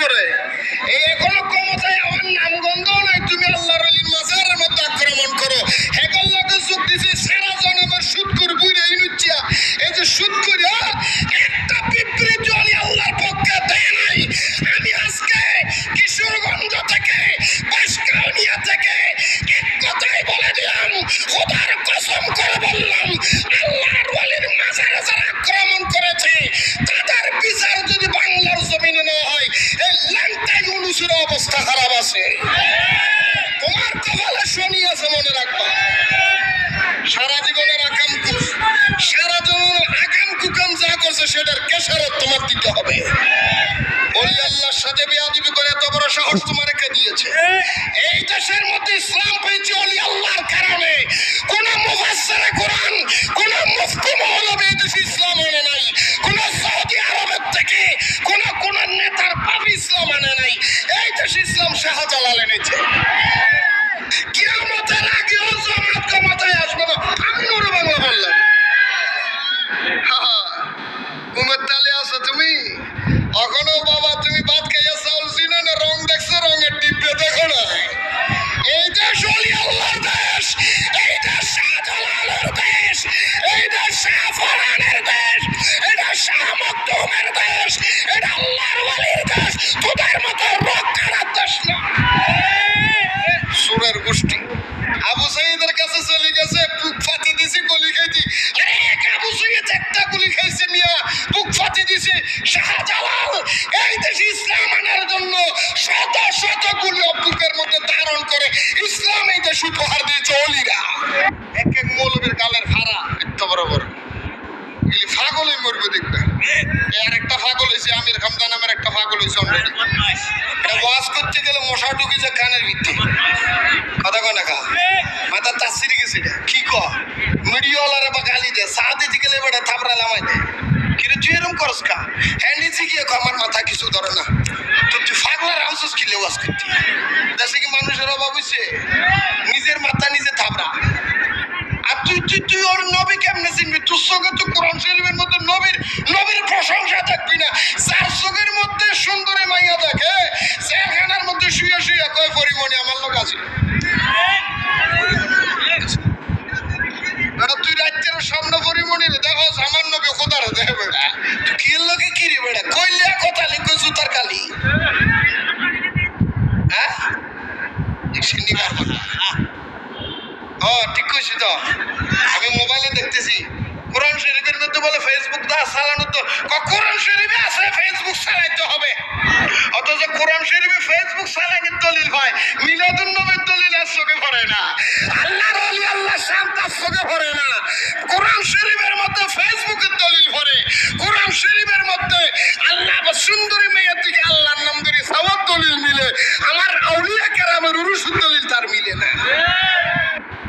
করে। এই এখনও ক্ষমতায় আমার নাম গন্ধ নাই তুমি আল্লাহর আছে মনে রাখবা। সারা জীবনের সারা যা করছে সেটার কেশারত তোমার দিতে হবে। বলি আল্লাহর সাথে বেয়াদিবি করে এত বড় সাহস তোমার কে দিয়েছে? এই দেশের মধ্যে ইসলাম পেয়েছে অলি আল্লাহর কারণে। কোন মুফাসসিরে কোরআন, কোন মুফতি মৌলবী এই দেশে ইসলাম এখনও বাবা, তুমি ভাত খাইয়া চাউল চিনো না, রং দেখছ, রঙের ডিব্বে দেখো না। এই দেশ আল্লাহর দেশ, এই শাহজালালের দেশ, এই দেশ দেশ এটা শাহ মকদুমের দেশ এটা আল্লাহর ওয়ালির দেশ, তোদের মতো রক্ষার দেশ না। এই দেশে ইসলাম আনার জন্য এর একটা ফাগল হয়েছে, আমির খামদান নামের একটা ফাগল হয়েছে অলরেডি ওয়াজ করতে গেলে মশা ঢুকেছে কানের ভিত্তি। কথা কয় না কা? মাথা তাসিরি গেছে কি ক শিখিয়ে আমার মাথা কিছু ধরে না। তো ফাগলার আউসস কি লেওয়াজ করতি? দেশে কি মানুষের অভাব হয়েছে নিজের মাথা নিজে থাপড়া আর তুই তুই তুই ওর নবী কেমনে চিনবি? তোর সঙ্গে তো কোরআন শরীফের মতো নবীর নবীর প্রশংসা জুতার কালি। হ্যাঁ? তো। আমি মোবাইলে দেখতেছি। কোরআন শরীফের মধ্যে বলে, ফেসবুক দা চালানো তো কোরআন শরীফে আছে, ফেসবুক চালাইতে হবে। অথচ কোরআন শরীফে ফেসবুক চালানোর দলিল হয়। মিলাদুন নবীর দলিল আর চোখে পড়ে না। আল্লাহ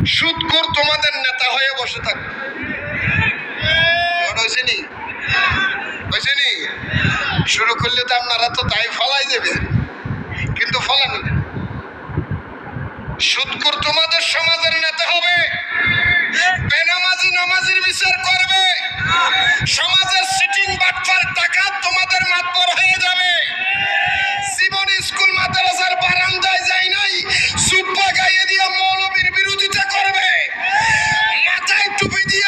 সুদখোর তোমাদের নেতা হয়ে বসে নি? শুরু করলে তো আপনারা তো তাই ফলাই দেবে। কিন্তু ফলান। না। সুদখোর তোমাদের সমাজের নেতা проповеди